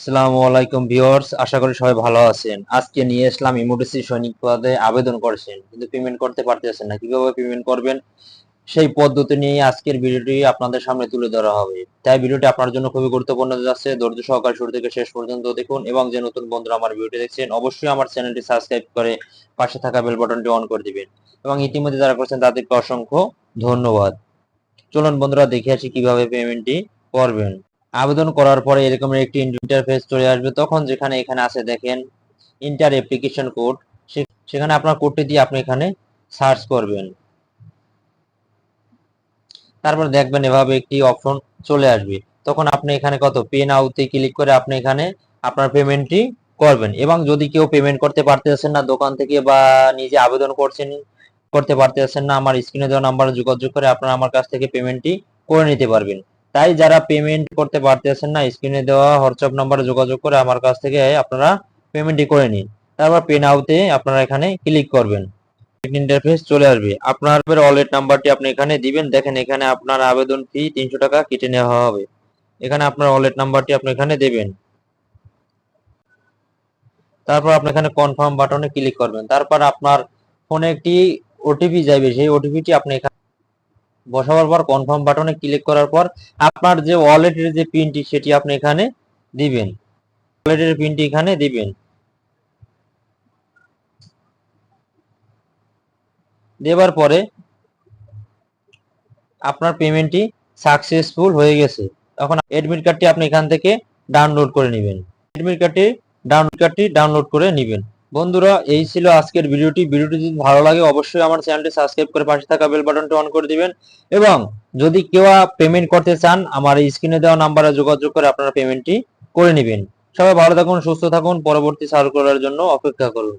আসসালামু আলাইকুম ভিউয়ার্স, আশা করি সবাই ভালো আছেন। আজকে নিয়ে আসলাম ইমোডিসি সৈনিক পদে আবেদন করেছেন, কিন্তু পেমেন্ট করতে পারতেছেন না। কীভাবে পেমেন্ট করবেন? সেই পদ্ধতি নিয়ে আজকের ভিডিওটি আপনাদের সামনে তুলে ধরা হবে। তাই ভিডিওটি আপনার জন্য খুবই গুরুত্বপূর্ণ যাচ্ছে। ধৈর্য সহকারে শুরু থেকে শেষ পর্যন্ত দেখুন এবং যে নতুন বন্ধুরা আমার ভিডিওটি দেখছেন, অবশ্যই আমার চ্যানেলটি সাবস্ক্রাইব করে পাশে থাকা বেল বাটনটি অন করে দিবেন। এবং ইতিমধ্যে যারা করছেন তাদেরকে অসংখ্য ধন্যবাদ। চলুন বন্ধুরা দেখে আসি কীভাবে পেমেন্টটি করবেন। আবেদন করার পরে এরকম একটি ইন্টারফেস চলে আসবে, তখন যেখানে এখানে আছে দেখেন ইন্টার অ্যাপ্লিকেশন কোড সেখানে আপনার কোডটি দিয়ে আপনি এখানে সার্চ করবেন। তারপর দেখবেন এভাবে একটি অপশন চলে আসবে। তখন আপনি এখানে কত? পে নাওতে ক্লিক করে আপনি এখানে আপনার পেমেন্টটি করবেন। এবং যদি কেউ পেমেন্ট করতে পারতেছেন না, দোকান থেকে বা নিজে আবেদন করছেন, করতে পারতেছেন না, আমার স্ক্রিনে দেওয়া নাম্বারে যোগাযোগ করে আপনারা আমার কাছ থেকে পেমেন্টটি করে নিতে পারবেন। তাই যারা পেমেন্ট করতে পারতেছেন না স্ক্রিনে দেওয়া হোয়াটসঅ্যাপ নাম্বারে যোগাযোগ করে আমার কাছ থেকে আপনারা পেমেন্টটি করে নিন। তারপর পে নাওতে আপনারা এখানে ক্লিক করবেন। ইন্টারফেস চলে আসবে। আপনার ওয়ালেট নাম্বারটি আপনি এখানে দিবেন। দেখেন এখানে আপনার আবেদন ফি তিনশো টাকা কেটে নেওয়া হবে। এখানে আপনার ওয়ালেট নাম্বারটি আপনি এখানে দেবেন। তারপর আপনি এখানে কনফার্ম বাটনে ক্লিক করবেন। তারপর আপনার ফোনে একটি ওটিপি যাবে সেই ওটিপিটি আপনি এখানে বসাবার পর কনফার্ম বাটনে ক্লিক করার পর আপনার যে ওয়ালেটের যে পিনটি সেটি আপনি এখানে দিবেন। ওয়ালেটের পিনটি এখানে দিবেন। দেবার পরে আপনার পেমেন্টটি সাকসেসফুল হয়ে গেছে। এখন এডমিট কার্ডটি আপনি এখান থেকে ডাউনলোড করে নেবেন। এডমিট কার্ডটি ডাউনলোড কার্ডটি ডাউনলোড করে নেবেন। বন্ধুরা, এই ছিল আজকের ভিডিওটি। ভিডিওটি যদি ভালো লাগে, অবশ্যই আমার চ্যানেলটি সাবস্ক্রাইব করে পাশে থাকা বেল বাটনটি অন করে দিবেন। এবং যদি কেউ পেমেন্ট করতে চান, আমার এই স্ক্রিনে দেওয়া নাম্বারে যোগাযোগ করে আপনারা পেমেন্টটি করে নেবেন। সবাই ভালো থাকুন, সুস্থ থাকুন। পরবর্তী সার্কুলারের জন্য অপেক্ষা করুন।